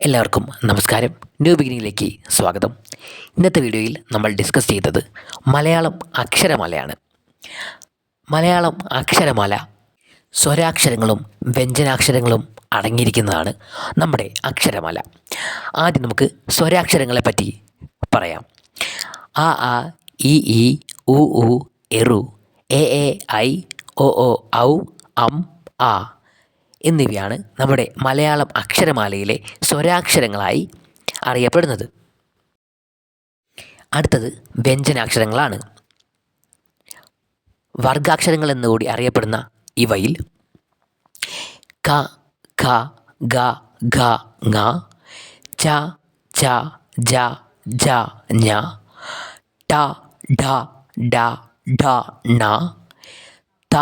എല്ലാവർക്കും നമസ്കാരം. ന്യൂ ബിഗിനിങ്ങിലേക്ക് സ്വാഗതം. ഇന്നത്തെ വീഡിയോയിൽ നമ്മൾ ഡിസ്കസ് ചെയ്തത് മലയാളം അക്ഷരമാലയാണ്. മലയാളം അക്ഷരമാല സ്വരാക്ഷരങ്ങളും വ്യഞ്ജനാക്ഷരങ്ങളും അടങ്ങിയിരിക്കുന്നതാണ് നമ്മുടെ അക്ഷരമാല. ആദ്യം നമുക്ക് സ്വരാക്ഷരങ്ങളെ പറ്റി പറയാം. ആ ആ ഇ ഇ ഉ ഉ എറു എ എ ഐ ഒ ഒ ഔ അം ആ. എന്നിവയാണ് നമ്മുടെ മലയാളം അക്ഷരമാലയിലെ സ്വരാക്ഷരങ്ങളായി അറിയപ്പെടുന്നത്. അടുത്തത് വ്യഞ്ജനാക്ഷരങ്ങളാണ്. വർഗാക്ഷരങ്ങൾ എന്നുകൂടി അറിയപ്പെടുന്ന ഇവയിൽ ക ഖ ഗ ഘ ങ ച ച ജ ജ ഞ ട ഡ ഡ ഡ ണ ത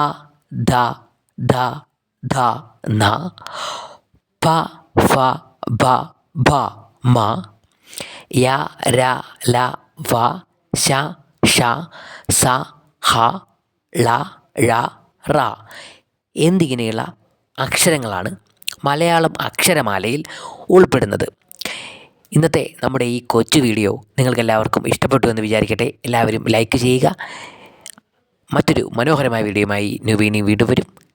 ദ ധ ധ ന പ ഫ ഭ ഭ മ യ ര ല വ ശ ഷ സ ഹ ള ഴ റ എന്നിങ്ങനെയുള്ള അക്ഷരങ്ങളാണ് മലയാളം അക്ഷരമാലയിൽ ഉൾപ്പെടുന്നത്. ഇന്നത്തെ നമ്മുടെ ഈ കൊച്ചു വീഡിയോ നിങ്ങൾക്ക് എല്ലാവർക്കും ഇഷ്ടപ്പെട്ടു എന്ന് വിചാരിക്കട്ടെ. എല്ലാവരും ലൈക്ക് ചെയ്യുക. മറ്റൊരു മനോഹരമായ വീഡിയോയുമായി നുവീനി വീണ്ടും വരും.